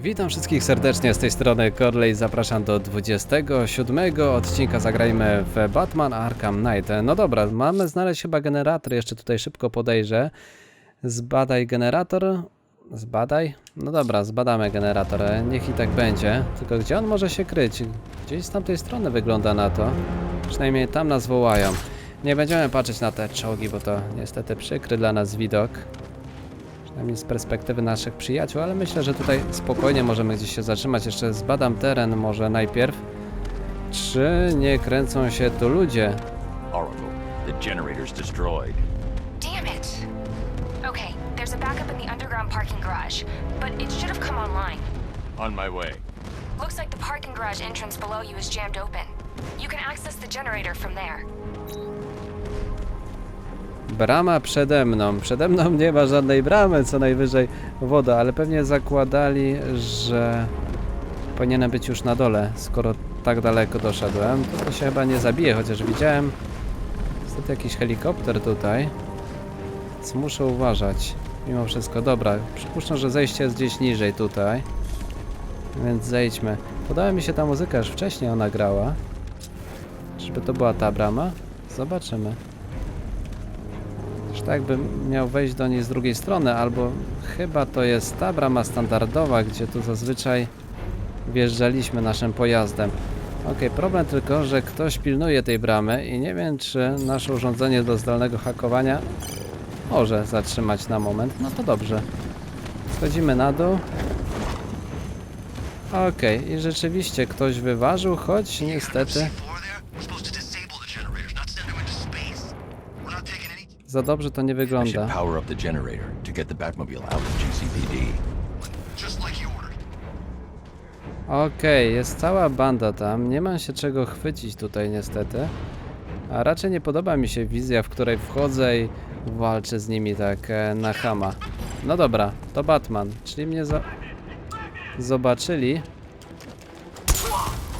Witam wszystkich serdecznie z tej strony Corley. Zapraszam do 27 odcinka Zagrajmy w Batman Arkham Knight. No dobra, mamy znaleźć chyba generator. Jeszcze tutaj szybko podejrzę. Zbadaj generator. Zbadaj? No dobra, zbadamy generator. Niech i tak będzie. Tylko gdzie on może się kryć? Gdzieś z tamtej strony wygląda na to. Przynajmniej tam nas wołają. Nie będziemy patrzeć na te czołgi, bo to niestety przykry dla nas widok. Przynajmniej z perspektywy naszych przyjaciół, ale myślę, że tutaj spokojnie możemy gdzieś się zatrzymać. Jeszcze zbadam teren może najpierw. Czy nie kręcą się tu ludzie? Oracle, the generator's destroyed. Damn it! Okay, there's a backup in the underground parking garage, but it should have come online. On my way. Looks like the parking garage entrance below you is jammed open. You can access the generator from there. Brama przede mną. Przede mną nie ma żadnej bramy, co najwyżej woda, ale pewnie zakładali, że powinienem być już na dole, skoro tak daleko doszedłem. To, to się chyba nie zabije, chociaż widziałem niestety jakiś helikopter tutaj. Więc muszę uważać. Mimo wszystko, dobra, przypuszczam, że zejście jest gdzieś niżej tutaj. Więc zejdźmy. Podała mi się ta muzyka, już wcześniej ona grała. Czyżby to była ta brama? Zobaczymy. Że tak bym miał wejść do niej z drugiej strony, albo chyba to jest ta brama standardowa, gdzie tu zazwyczaj wjeżdżaliśmy naszym pojazdem. Ok, problem tylko, że ktoś pilnuje tej bramy i nie wiem, czy nasze urządzenie do zdalnego hakowania może zatrzymać na moment. No to dobrze. Schodzimy na dół. Ok, i rzeczywiście ktoś wyważył, choć niestety za dobrze to nie wygląda. power up the generator to get the Batmobile out of GCPD. Just like you ordered. Okej, jest cała banda tam. Nie mam się czego chwycić tutaj niestety. A raczej nie podoba mi się wizja, w której wchodzę i walczę z nimi tak e, na chama. No dobra, to Batman, czyli mnie za... zobaczyli.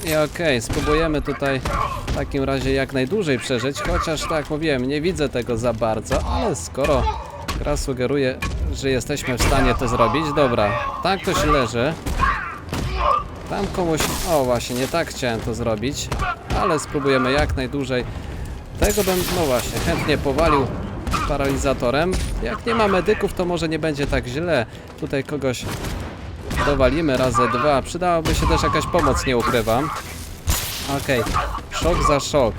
I okej, spróbujemy tutaj takim razie jak najdłużej przeżyć, chociaż tak mówiłem, nie widzę tego za bardzo, ale skoro gra sugeruje, że jesteśmy w stanie to zrobić, dobra, tam ktoś leży. Tam komuś... O właśnie, nie tak chciałem to zrobić, ale spróbujemy jak najdłużej. Tego bym, no właśnie, chętnie powalił paralizatorem. Jak nie ma medyków, to może nie będzie tak źle. Tutaj kogoś dowalimy razy dwa. Przydałaby się też jakaś pomoc, nie ukrywam. Okej, szok za szok.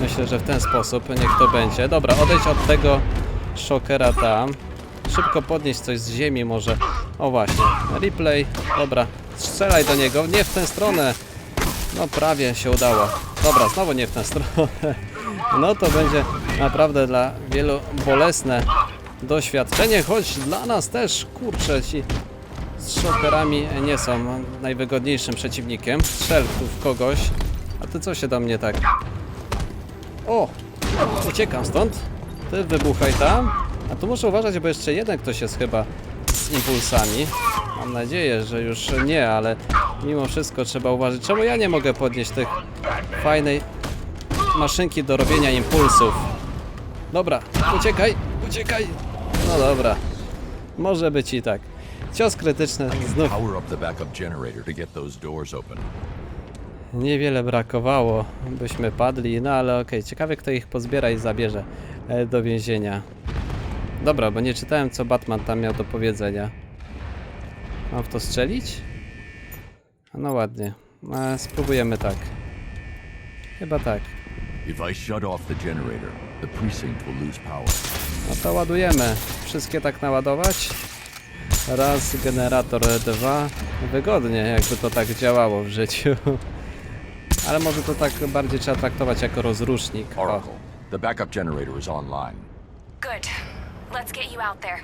Myślę, że w ten sposób niech to będzie. Dobra, odejdź od tego szokera tam. Szybko podnieść coś z ziemi może. O właśnie, replay. Dobra, strzelaj do niego. Nie w tę stronę. No prawie się udało. Dobra, znowu nie w tę stronę. No to będzie naprawdę dla wielu bolesne doświadczenie, choć dla nas też, kurczę, ci z nie są najwygodniejszym przeciwnikiem. Strzel tu w kogoś. Ty co się do mnie tak... O! Uciekam stąd. Ty wybuchaj tam. A tu muszę uważać, bo jeszcze jeden ktoś jest chyba z impulsami. Mam nadzieję, że już nie, ale mimo wszystko trzeba uważać. Czemu ja nie mogę podnieść tych fajnej maszynki do robienia impulsów? Dobra, uciekaj, uciekaj. No dobra. Może być i tak. Cios krytyczny znów. Niewiele brakowało, byśmy padli, no ale okej, ciekawe kto ich pozbiera i zabierze e, do więzienia. Dobra, bo nie czytałem co Batman tam miał do powiedzenia. Mam w to strzelić? No ładnie, e, spróbujemy tak. Chyba tak. If I shut off the generator, the precinct will lose power. No to ładujemy. Wszystkie tak naładować. Raz, generator, dwa. Wygodnie, jakby to tak działało w życiu. Ale może to tak bardziej trzeba traktować jako rozrusznik. O. Oracle, the backup generator is online. Good. Let's get you out there.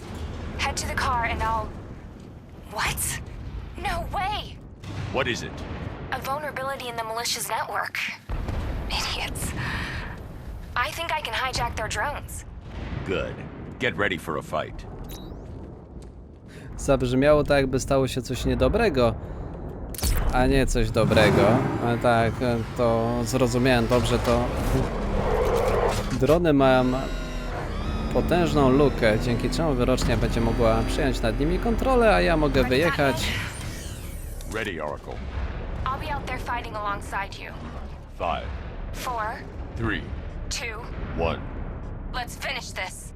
Head to the car and I'll. What? No way! What is it? A vulnerability in the militia's network. Idiots. I think I can hijack their drones. Good. Get ready for a fight. Zabrzmiało tak, jakby stało się coś niedobrego, a nie coś dobrego. Ale tak, e, to zrozumiałem dobrze, to drony mają potężną lukę, dzięki czemu wyrocznia będzie mogła przyjąć nad nimi kontrolę, a ja mogę wyjechać Ready, Oracle. I'll be out there fighting alongside you. Five, Four, three, two, one. let's finish this.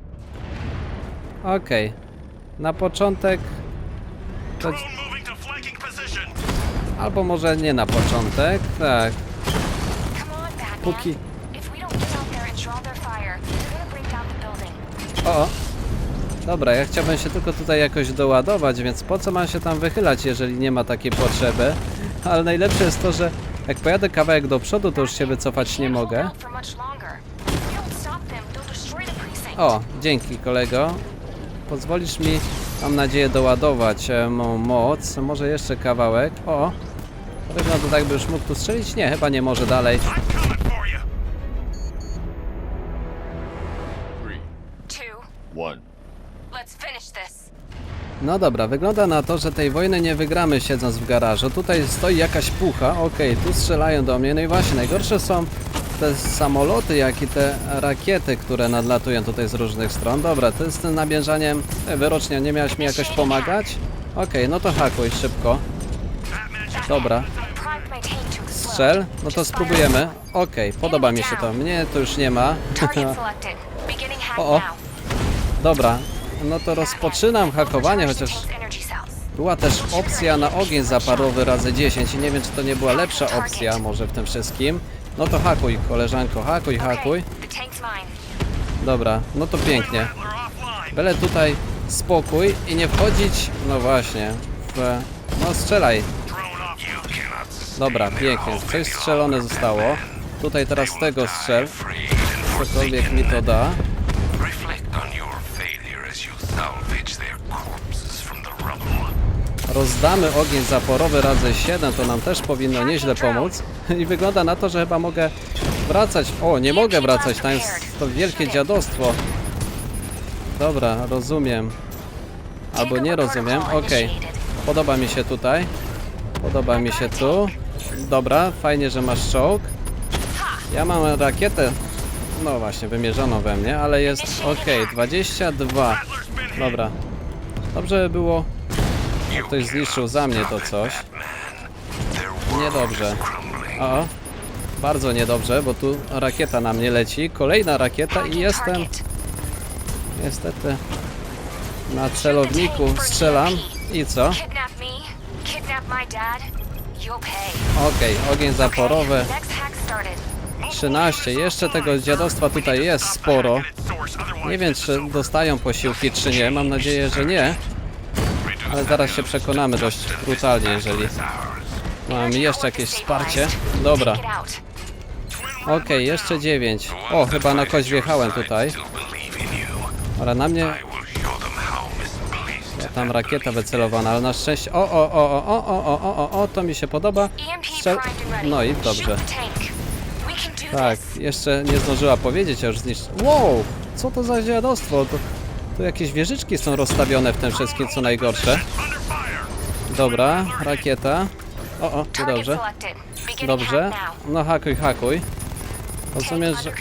Okej. Na początek... To, albo może nie na początek. Tak. Póki... Building. O! Dobra, ja chciałbym się tylko tutaj jakoś doładować, więc po co mam się tam wychylać, jeżeli nie ma takiej potrzeby? Ale najlepsze jest to, że jak pojadę kawałek do przodu, to już się wycofać nie mogę. O, dzięki kolego. Pozwolisz mi, mam nadzieję, doładować e, mą moc. Może jeszcze kawałek. O! Wygląda tak, by już mógł tu strzelić? Nie, chyba nie może dalej. No dobra, wygląda na to, że tej wojny nie wygramy siedząc w garażu. Tutaj stoi jakaś pucha, okej, tu strzelają do mnie. No i właśnie, najgorsze są te samoloty, jak i te rakiety, które nadlatują tutaj z różnych stron. Dobra, to jest tym nabieżaniem. E, Wyrocznia, nie miałaś mi jakoś pomagać? Okej, no to hakuj szybko. Dobra, strzel. No to spróbujemy. Okej, podoba mi się to. Mnie to już nie ma. O, o. Dobra, no to rozpoczynam hakowanie, chociaż. Była też opcja na ogień zaparowy razy 10 i nie wiem czy to nie była lepsza opcja może w tym wszystkim. No to hakuj koleżanko, hakuj, hakuj. Okay. Dobra, no to pięknie. Byle tutaj spokój i nie wchodzić, no właśnie, w... No strzelaj. Dobra, pięknie, coś strzelone zostało. Tutaj teraz tego strzel, cokolwiek mi to da. Rozdamy ogień zaporowy razy 7, to nam też powinno nieźle pomóc. I wygląda na to, że chyba mogę wracać. O, nie mogę wracać, tam jest to wielkie dziadostwo. Dobra, rozumiem. Albo nie rozumiem, okej. Podoba mi się tutaj. Podoba mi się tu. Dobra, fajnie, że masz czołg. Ja mam rakietę, no właśnie, wymierzoną we mnie, ale jest ok, 22. Dobra. Dobrze by było, jak ktoś zniszczył za mnie to coś. Niedobrze. O, bardzo niedobrze, bo tu rakieta na mnie leci. Kolejna rakieta i jestem niestety na celowniku. Strzelam i co? Okej, ogień zaporowy. Next hack started. 13. Jeszcze tego dziadostwa tutaj jest sporo. Nie wiem, czy dostają posiłki, czy nie. Mam nadzieję, że nie. Ale zaraz się przekonamy dość brutalnie, jeżeli mam jeszcze jakieś wsparcie. Dobra, okej, jeszcze 9. O, chyba na kość wjechałem tutaj. Ale na mnie tam rakieta wycelowana, ale na szczęście... O, o, o, o, o, o, o, o, o, o, to mi się podoba. EMP Strzel... No i dobrze. Tak, jeszcze nie zdążyła powiedzieć, a już zniszczy... Wow! Co to za dziadostwo? To, tu jakieś wieżyczki są rozstawione w tym wszystkim, co najgorsze. Dobra, rakieta. O, o, dobrze. Dobrze. No hakuj, hakuj. Rozumiem, że...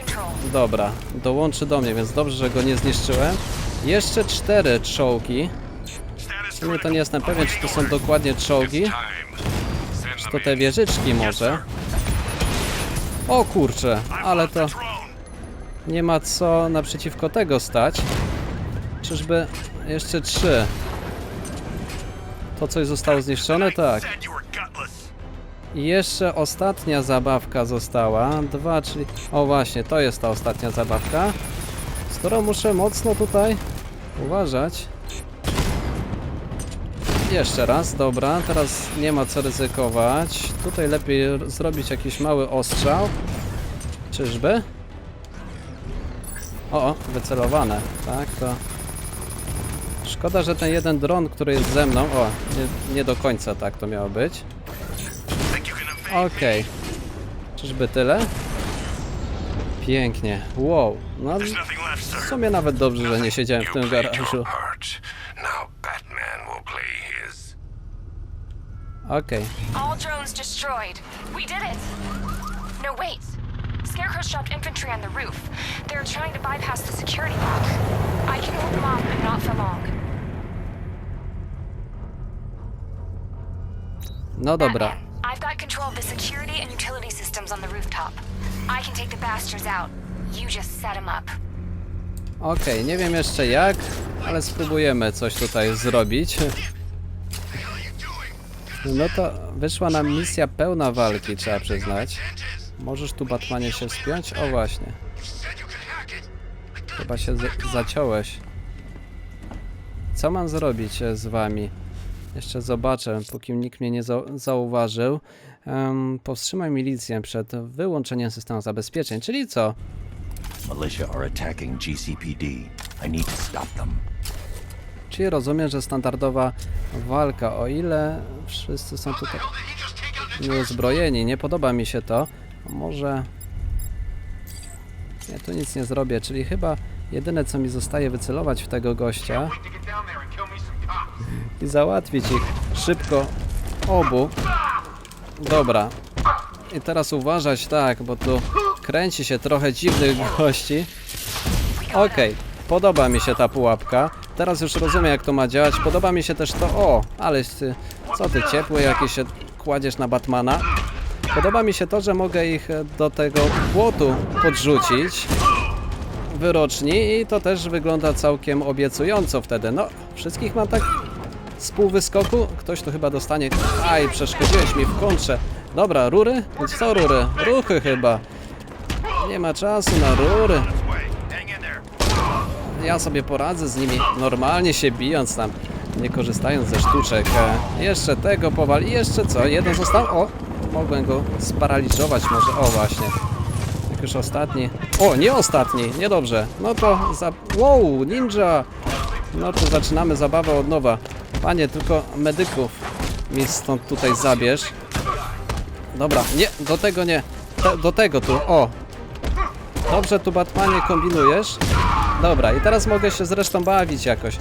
Dobra, dołączy do mnie, więc dobrze, że go nie zniszczyłem. Jeszcze cztery czołgi. Sumie to nie jestem pewien, czy to są dokładnie czołgi. Send To te wieżyczki może. O kurczę, ale to nie ma co naprzeciwko tego stać. Czyżby jeszcze trzy? To coś zostało zniszczone? Tak. I jeszcze ostatnia zabawka została. Dwa, czyli... O właśnie, to jest ta ostatnia zabawka. Skoro muszę mocno tutaj uważać. Jeszcze raz, dobra, teraz nie ma co ryzykować. Tutaj lepiej zrobić jakiś mały ostrzał. Czyżby? O, o, wycelowane. Tak, to... Szkoda, że ten jeden dron, który jest ze mną... O, nie, nie do końca tak to miało być. Okej. Czyżby tyle? Pięknie. Wow. No, w sumie nawet dobrze, że nie siedziałem w tym garażu. your part. Now Batman will play his. Okej. All drones destroyed. We did it. No, wait. Scarecrow dropped infantry on the roof. They're trying to bypass the security lock. I can hold them off, but not for long. No dobra. Batman, I've got control of the security and utility systems on the rooftop. I can take the bastards out. You just set them up. Okej, nie wiem jeszcze jak, ale spróbujemy coś tutaj zrobić. No to wyszła nam misja pełna walki, trzeba przyznać. Możesz tu Batmanie się wspiąć? O właśnie. Chyba się zaciąłeś. Co mam zrobić e, z wami? Jeszcze zobaczę, póki nikt mnie nie zau- zauważył. Um, powstrzymaj milicję przed wyłączeniem systemu zabezpieczeń, czyli co? Militia are attacking GCPD. I need to stop them. Czyli rozumiem, że standardowa walka, o ile wszyscy są tutaj nieuzbrojeni, nie podoba mi się to. Może... Ja tu nic nie zrobię, czyli chyba jedyne co mi zostaje wycelować w tego gościa i załatwić ich szybko obu. Dobra. I teraz uważać tak, bo tu kręci się trochę dziwnych gości. Okej, podoba mi się ta pułapka. Teraz już rozumiem jak to ma działać. Podoba mi się też to... O, ale ty, co ty, ciepły jakieś się kładziesz na Batmana. Podoba mi się to, że mogę ich e, do tego płotu podrzucić wyroczni i to też wygląda całkiem obiecująco wtedy. No, wszystkich mam tak z pół wyskoku. Ktoś tu chyba dostanie... Aj, przeszkodziłeś mi w kontrze. Dobra, rury? Co rury? Ruchy chyba. Nie ma czasu na rury. Ja sobie poradzę z nimi normalnie się bijąc tam, nie korzystając ze sztuczek. E, jeszcze tego powali, jeszcze co? Jeden został? O! Mogłem go sparaliżować może. O właśnie. Jak już ostatni. O, nie ostatni, niedobrze. No to za... Wow, ninja! No to zaczynamy zabawę od nowa. Panie, tylko medyków mi stąd tutaj zabierz. Dobra, nie, do tego nie. Te, do tego tu, o. Dobrze tu Batmanie kombinujesz. Dobra, i teraz mogę się zresztą bawić jakoś.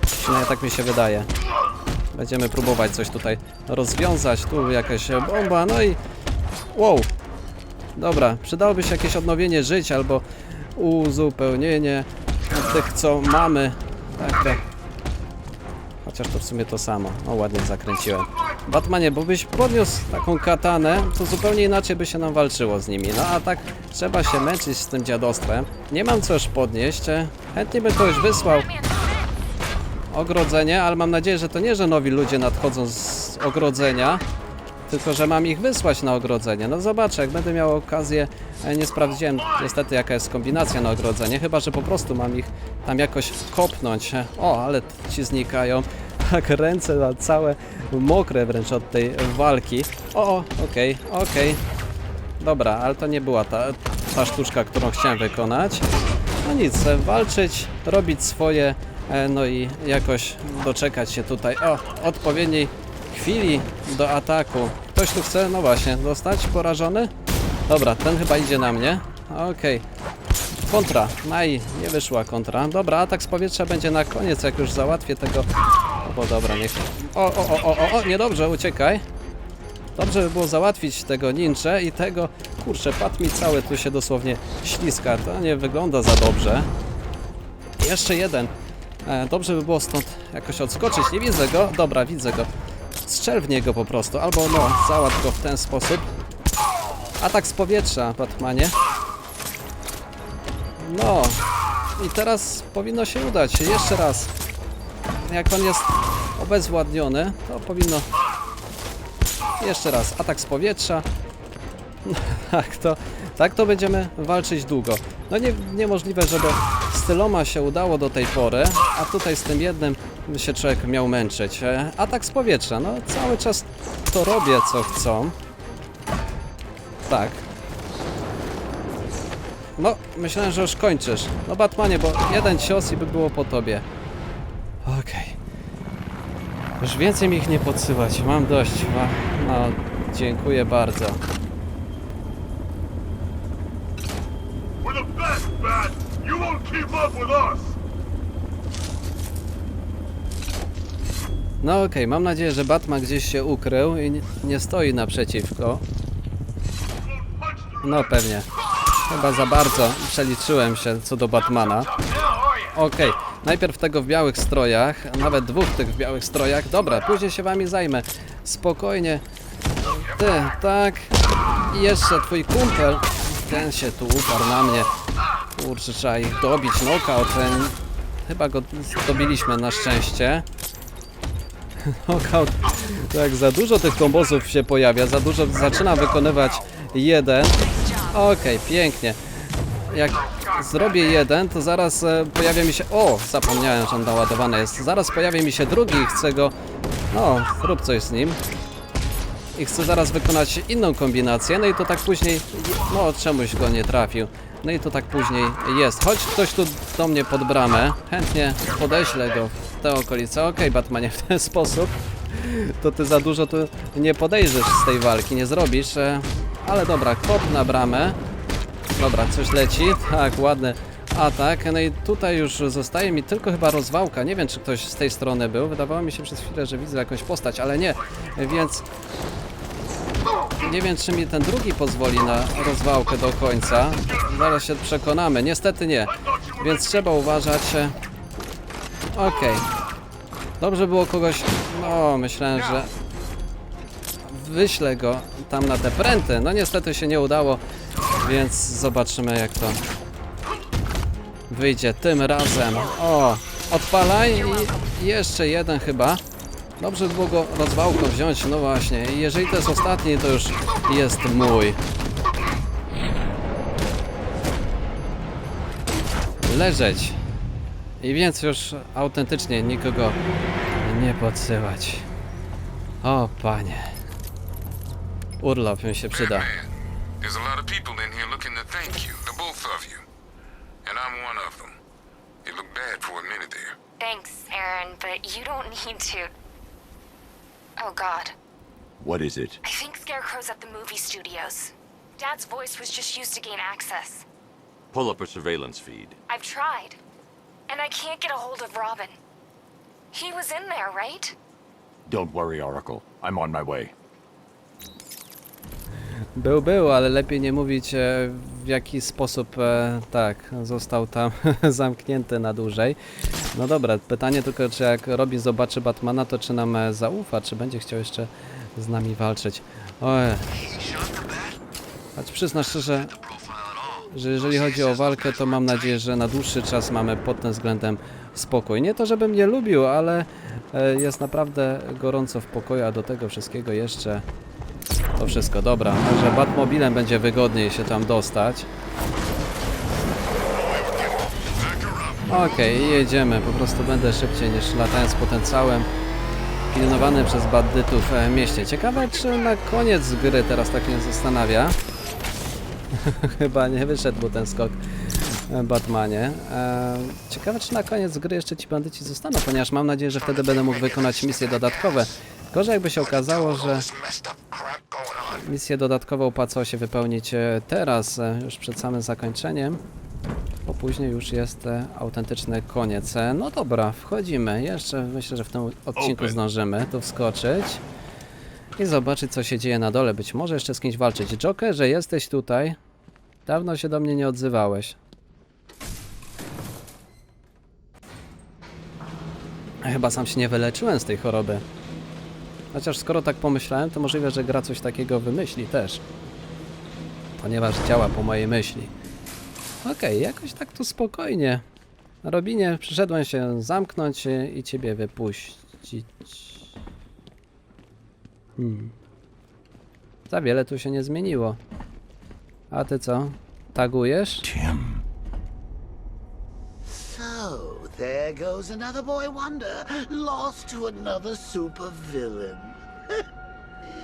Przynajmniej tak mi się wydaje. Będziemy próbować coś tutaj rozwiązać. Tu jakaś bomba, no i... Wow! Dobra, przydałoby się jakieś odnowienie żyć albo uzupełnienie tych, co mamy. Tak, tak. Chociaż to w sumie to samo. O, ładnie zakręciłem. Batmanie, bo byś podniósł taką katanę, to zupełnie inaczej by się nam walczyło z nimi. No a tak trzeba się męczyć z tym dziadostwem. Nie mam co już podnieść. e, Chętnie bym kogoś wysłał ogrodzenie, ale mam nadzieję, że to nie, że nowi ludzie nadchodzą z ogrodzenia, tylko że mam ich wysłać na ogrodzenie. No zobaczę, jak będę miał okazję. e, Nie sprawdziłem niestety jaka jest kombinacja na ogrodzenie, chyba że po prostu mam ich tam jakoś kopnąć. E, O, ale ci znikają. Tak ręce na całe mokre wręcz od tej walki. O, okej, okej. Dobra, ale to nie była ta, ta sztuczka, którą chciałem wykonać. No nic, walczyć, robić swoje, e, no i jakoś doczekać się tutaj, o, odpowiedniej chwili do ataku. Ktoś tu chce, no właśnie, zostać porażony? Dobra, ten chyba idzie na mnie. Okej. Kontra. Naj, nie wyszła kontra. Dobra, atak z powietrza będzie na koniec, jak już załatwię tego... Bo dobra, niech... O, o, o, o, o, o, niedobrze, uciekaj. Dobrze by było załatwić tego ninczę i tego... Kurczę, pad mi cały tu się dosłownie śliska. To nie wygląda za dobrze. Jeszcze jeden. E, dobrze by było stąd jakoś odskoczyć. Nie widzę go. Dobra, widzę go. Strzel w niego po prostu. Albo no, załatw go w ten sposób. Atak z powietrza, Batmanie. No. I teraz powinno się udać. Jeszcze raz. Jak on jest obezwładniony, to powinno... Jeszcze raz. Atak z powietrza. Tak to, tak to będziemy walczyć długo. No nie, niemożliwe, żeby z tyloma się udało do tej pory, a tutaj z tym jednym się człowiek miał męczyć. E, Atak z powietrza, no cały czas to robię co chcą. Tak. No, myślałem, że już kończysz. No Batmanie, bo jeden cios i by było po tobie. Już więcej mi ich nie podsyłać, mam dość. No, dziękuję bardzo. No okej, mam nadzieję, że Batman gdzieś się ukrył i nie, nie stoi naprzeciwko. No pewnie. Chyba za bardzo przeliczyłem się co do Batmana. Okej, najpierw tego w białych strojach, nawet dwóch tych w białych strojach. Dobra, później się wami zajmę. Spokojnie, Ty, tak. I jeszcze twój kumpel. Ten się tu uparł na mnie. Kurczę, trzeba ich dobić. Knockout. Ten... Chyba go dobiliśmy na szczęście. Knockout. Tak, za dużo tych kombosów się pojawia. Za dużo zaczyna wykonywać jeden. Okej, pięknie. Jak zrobię jeden, to zaraz e, pojawia mi się... O, zapomniałem, że on naładowany jest. Zaraz pojawia mi się drugi i chcę go... No, rób coś z nim. I chcę zaraz wykonać inną kombinację, no i to tak później... No, czemuś go nie trafił. No i to tak później jest. Chodź ktoś tu do mnie pod bramę. Chętnie podeślę go w te okolice. Okej, Batmanie, w ten sposób to ty za dużo tu nie podejrzysz z tej walki, nie zrobisz. e, Ale dobra, kop na bramę. Dobra, coś leci. Tak, ładny atak. No i tutaj już zostaje mi tylko chyba rozwałka. Nie wiem, czy ktoś z tej strony był. Wydawało mi się przez chwilę, że widzę jakąś postać, ale nie. Więc nie wiem, czy mi ten drugi pozwoli na rozwałkę do końca. Zaraz się przekonamy. Niestety nie. Więc trzeba uważać. Okej. Dobrze było kogoś... No, myślałem, że wyślę go tam na te pręty. No niestety się nie udało, więc zobaczymy jak to wyjdzie tym razem. O, odpalaj i jeszcze jeden chyba. Dobrze by było go rozwałką wziąć, no właśnie. Jeżeli to jest ostatni, to już jest mój. Leżeć. I więc już autentycznie nikogo nie podsyłać. O panie. Urlop mi się przyda. Man, there's a lot of people in here looking to thank you, the both of you. And I'm one of them. It looked bad for a minute there. Thanks, Aaron, but you don't need to. Oh god. What is it? I think Scarecrow's at the movie studios. Dad's voice was just used to gain access. Pull up a surveillance feed. I've tried. And I can't get a hold of Robin. He was in there, right? Don't worry, Oracle. I'm on my way. Był, był, ale lepiej nie mówić e, w jaki sposób e, tak został tam zamknięty na dłużej. No dobra, pytanie tylko, czy jak Robin zobaczy Batmana, to czy nam e, zaufa, czy będzie chciał jeszcze z nami walczyć. Oj, choć przyznam szczerze, że jeżeli chodzi o walkę, to mam nadzieję, że na dłuższy czas mamy pod tym względem spokój. Nie to, żebym nie lubił, ale jest naprawdę gorąco w pokoju, a do tego wszystkiego jeszcze to wszystko, dobra. Także Batmobilem będzie wygodniej się tam dostać. Okej, jedziemy. Po prostu będę szybciej niż latając po tym całym przez bandytów e, mieście. Ciekawe, czy na koniec gry teraz tak mnie zastanawia. Chyba nie wyszedł ten skok e, Batmanie. E, ciekawe, czy na koniec gry jeszcze ci bandyci zostaną, ponieważ mam nadzieję, że wtedy będę mógł wykonać misje dodatkowe. Gorzej jakby się okazało, że Misję dodatkową opłacało się wypełnić e, teraz, e, już przed samym zakończeniem, bo później już jest e, autentyczny koniec. No dobra, wchodzimy. Jeszcze myślę, że w tym odcinku zdążymy tu wskoczyć i zobaczyć, co się dzieje na dole. Być może jeszcze z kimś walczyć. Joker, że jesteś tutaj. Dawno się do mnie nie odzywałeś. Chyba sam się nie wyleczyłem z tej choroby. Chociaż skoro tak pomyślałem, to możliwe, że gra coś takiego wymyśli też. Ponieważ działa po mojej myśli. Okej, jakoś tak tu spokojnie. Robinie, przyszedłem się zamknąć i ciebie wypuścić. Hmm. Za wiele tu się nie zmieniło. A ty co? Tagujesz? Tim. There goes another boy wonder, lost to another supervillain.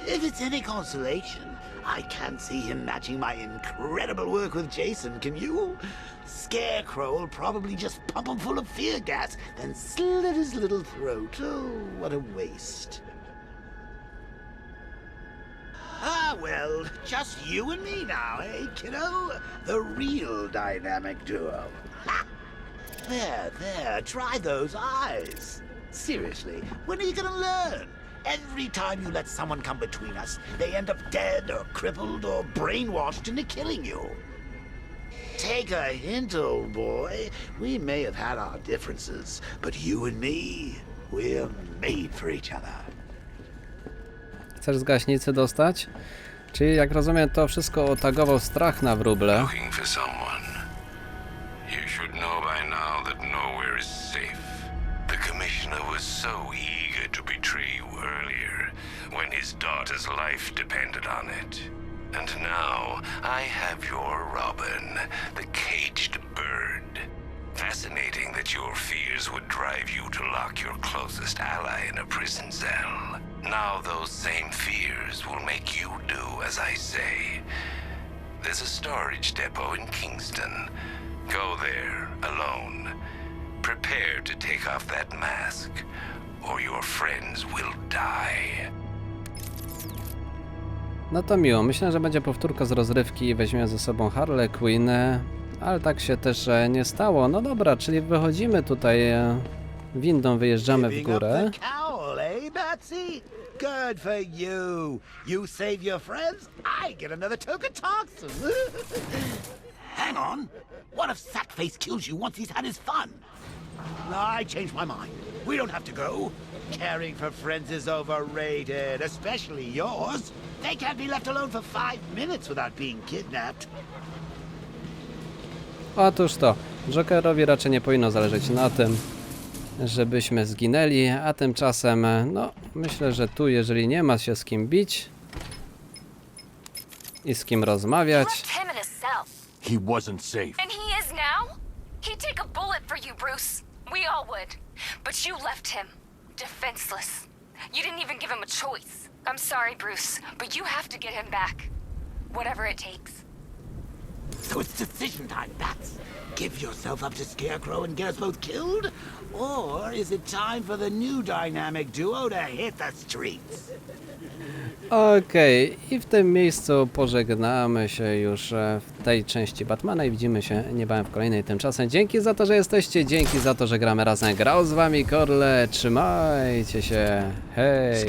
if it's any consolation, I can't see him matching my incredible work with Jason, can you? Scarecrow will probably just pump him full of fear gas, then slit his little throat. Oh, what a waste. Ah, well, just you and me now, eh, kiddo? The real dynamic duo. There, there, try those eyes. Seriously, when are you gonna learn? Every time you let someone come between us, they end up dead or crippled or brainwashed into killing you. Take a hint, old boy. We may have had our differences, but you and me, we're made for each other. Chcesz z gaśnicy dostać? Czyli jak rozumiem to wszystko otagował strach na wróble. Looking for someone. You should know by now is safe. The commissioner was so eager to betray you earlier, when his daughter's life depended on it. And now I have your Robin, the caged bird. Fascinating that your fears would drive you to lock your closest ally in a prison cell. Now those same fears will make you do as I say. There's a storage depot in Kingston. Go there alone. Prepare to take off that mask, or your friends will die. No to miło. Myślę, że będzie powtórka z rozrywki i weźmiemy ze sobą Harley Quinn, ale tak się też nie stało. No dobra, czyli wychodzimy tutaj e, windą, wyjeżdżamy w górę. the cowl, eh, Betsy? Good for you. You save your friends, I get another token toxin. Hang on. What if Sackface kills you once he's had his fun? I changed my mind. We don't have to go. Caring for friends is overrated, especially yours. They can't be left alone for five minutes without being kidnapped. Otóż to, Jokerowi raczej nie powinno zależeć na tym, żebyśmy zginęli, a tymczasem, no, myślę, że tu, jeżeli nie ma się z kim bić i z kim rozmawiać. He wasn't safe. And he is now? He'd take a bullet for you, Bruce. We all would. But you left him defenseless. You didn't even give him a choice. I'm sorry, Bruce, but you have to get him back. Whatever it takes. So it's decision time, Bats. Give yourself up to Scarecrow and get us both killed? Or is it time for the new dynamic duo to hit the streets? Okej, i w tym miejscu pożegnamy się już e, w tej części Batmana i widzimy się niebawem w kolejnej. Tymczasem dzięki za to, że jesteście, dzięki za to, że gramy razem. Grał z wami Korle, trzymajcie się, hej!